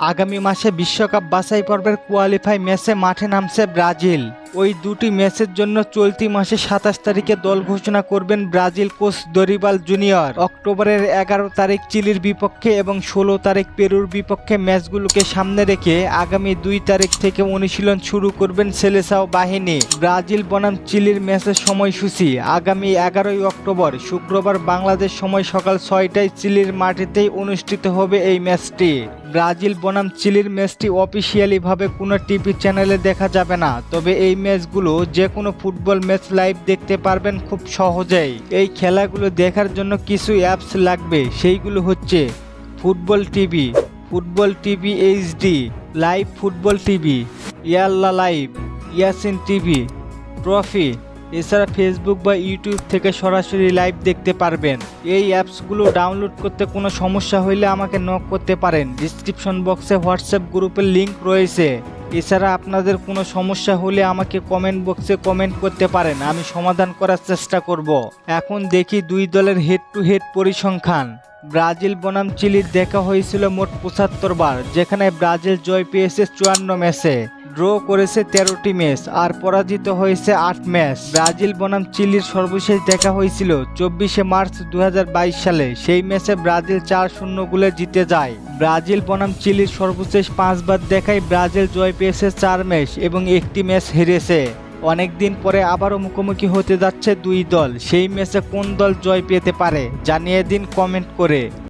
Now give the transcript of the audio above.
আগামী মাসে বিশ্বকাপ বাছাই পর্বের কোয়ালিফাই ম্যাচে মাঠে নামছে ব্রাজিল। ওই দুটি ম্যাচের জন্য চলতি মাসে সাতাশ তারিখে দল ঘোষণা করবেন ব্রাজিল কোচ দরিবাল জুনিয়র। অক্টোবরের এগারো তারিখ চিলির বিপক্ষে এবং ষোলো তারিখ পেরুর বিপক্ষে ম্যাচগুলোকে সামনে রেখে আগামী দুই তারিখ থেকে অনুশীলন শুরু করবেন সেলেসাও বাহিনী। ব্রাজিল বনাম চিলির ম্যাচের সময়সূচি আগামী এগারোই অক্টোবর। শুক্রবার বাংলাদেশ সময় সকাল ছয়টায় চিলির মাটিতেই অনুষ্ঠিত হবে এই ম্যাচটি। ব্রাজিল বনাম চিলির ম্যাচটি অফিসিয়ালিভাবে কোনো টিভি চ্যানেলে দেখা যাবে না, তবে এই ম্যাচগুলো যে কোনো ফুটবল ম্যাচ লাইভ দেখতে পারবেন খুব সহজেই। এই খেলাগুলো দেখার জন্য কিছু অ্যাপস লাগবে, সেইগুলো হচ্ছে football TV football TV HD, live football TV, Yalla live, Yacine TV, trophy, এছাড়া ফেসবুক বা ইউটিউব থেকে সরাসরি লাইভ দেখতে পারবেন। এই অ্যাপসগুলো ডাউনলোড করতে কোনো সমস্যা হলে আমাকে নক করতে পারেন। ডিসক্রিপশন বক্সে হোয়াটসঅ্যাপ গ্রুপের লিংক রয়েছে। এছাড়া আপনাদের কোনো সমস্যা হলে আমাকে কমেন্ট বক্সে কমেন্ট করতে পারেন, আমি সমাধান করার চেষ্টা করব। এখন দেখি দুই দলের হেড টু হেড পরিসংখ্যান। ব্রাজিল বনাম চিলির দেখা হয়েছিল মোট পঁচাত্তর বার, যেখানে ব্রাজিল জয় পেয়েছে চুয়ান্ন ম্যাচে ড্র করেছে তেরোটি ম্যাচ আর পরাজিত হয়েছে আট ম্যাচ। ব্রাজিল বনাম চিলির সর্বশেষ দেখা হয়েছিল চব্বিশে মার্চ দু হাজার বাইশ সালে। সেই ম্যাচে ব্রাজিল চার শূন্য গোলে জিতে যায়। ব্রাজিল বনাম চিলির সর্বশেষ পাঁচবার দেখায় ব্রাজিল জয় পেয়েছে চার ম্যাচ এবং একটি ম্যাচ হেরেছে। অনেক দিন পরে আবারও মুখোমুখি হতে যাচ্ছে দুই দল। সেই ম্যাচে কোন দল জয় পেতে পারে জানিয়ে দিন কমেন্ট করে।